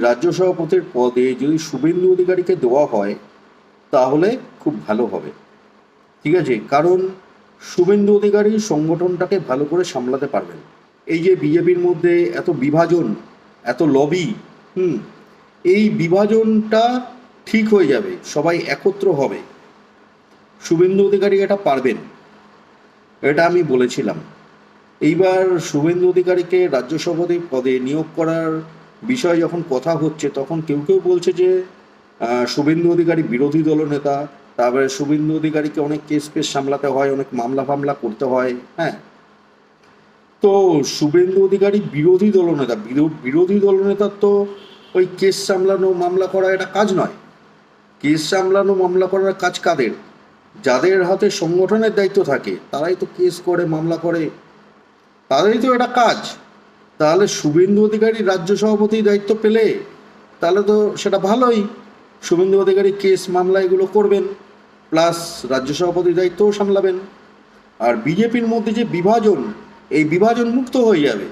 রাজ্য সভাপতির পদে যদি শুভেন্দু অধিকারীকে দেওয়া হয়, তাহলে খুব ভালো হবে। ঠিক আছে? কারণ শুভেন্দু অধিকারী সংগঠনটাকে ভালো করে সামলাতে পারবেন। এই যে বিজেপির মধ্যে এত বিভাজন, এত লবি হুম, এই বিভাজনটা ঠিক হয়ে যাবে, সবাই একত্র হবে। শুভেন্দু অধিকারী এটা পারবেন, এটা আমি বলেছিলাম। এইবার শুভেন্দু অধিকারীকে রাজ্য সভাপতি পদে নিয়োগ করার বিষয়ে যখন কথা হচ্ছে, তখন কেউ কেউ বলছে যে শুভেন্দু অধিকারী বিরোধী দলনেতা তারপরে শুভেন্দু অধিকারীকে অনেক কেস পেস সামলাতে হয়, অনেক মামলা ফামলা করতে হয় হ্যাঁ? তো শুভেন্দু অধিকারী বিরোধী দলনেতা বিরো- বিরোধী দলনেতার তো ওই কেস সামলানো, মামলা করা এটা কাজ নয়। কেস সামলানো, মামলা করার কাজ কাদের? যাদের হাতে সংগঠনের দায়িত্ব থাকে, তারাই তো কেস করে, মামলা করে। তাদেরই তো এটা কাজ। তাহলে শুভেন্দু অধিকারী রাজ্য সভাপতি দায়িত্ব পেলে তাহলে তো সেটা ভালোই। শুভেন্দু অধিকারী কেস মামলা এগুলো করবেন, প্লাস রাজ্য সভাপতির দায়িত্বও সামলাবেন। আর বিজেপির মধ্যে যে বিভাজন, এই বিভাজন মুক্ত হয়ে যাবে।